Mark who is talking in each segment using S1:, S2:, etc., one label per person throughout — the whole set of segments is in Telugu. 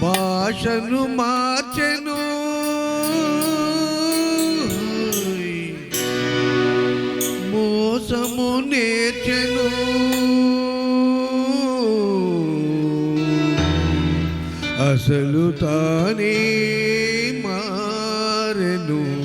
S1: భాషను మార్చెను. మోసము నేర్చెను. అసలు తానే మారెను.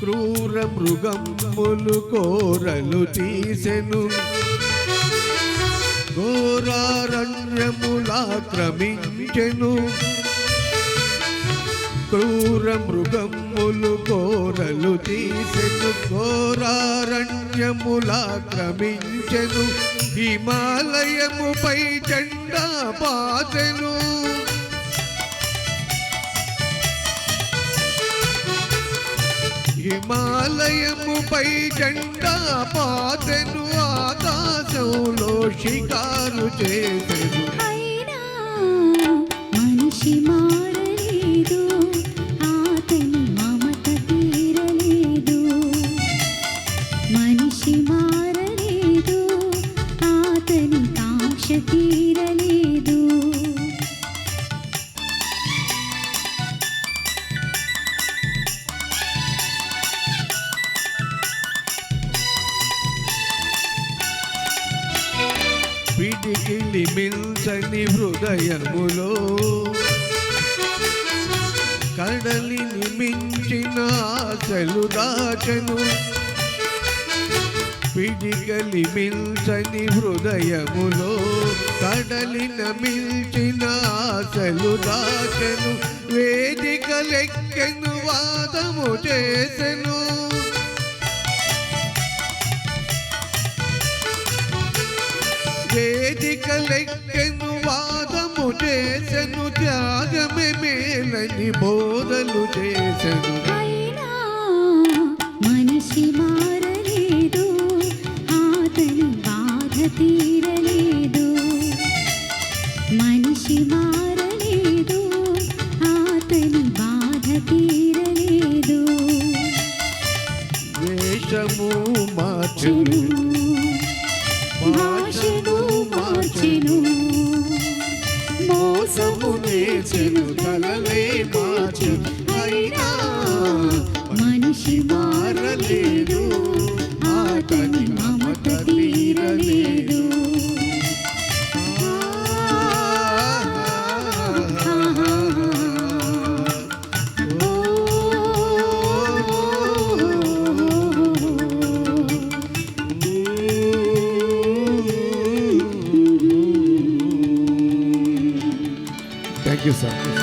S1: క్రూర మృగములు కోరలు తీసెను. ఘోరారణ్యములాక్రమించెను. క్రూర మృగములు కోరలు తీసెను. ఘోరారణ్యములాక్రమించెను. హిమాలయముపై జెండా పాసెను హిమాలయముపై జెండా పాతెను ఆకాశంలో షికారు చేసెను
S2: మనిషి మారలేదు ఆతని మమత తీరలేదు. మనిషి మారలేదు ఆతని తీరలేదు.
S1: పిడికిలి హృదయములో కడలిని మించిన ఆశలు దాచను. పిడికలి మిల్సని హృదయములో కడలిన మిల్చిన ఆశలు దాచెను. వేదిక లెక్కెను వాదము చే వేదిక లెక్కెను వాదము చేసెను త్యాగమే మేలని బోధలు చేసెను.
S2: మనిషి మారలేదు ఆతని బాధ తీరలేదు. మనిషి మారలేదు ఆతని బాధ తీరలేదు.
S1: వేషము
S2: చెడు
S1: మార్చెను
S2: భాషను మార్చెను మోసము నేర్చెను తలలే మార్చెను. అయినా మనిషి
S1: మారలే. you, sir.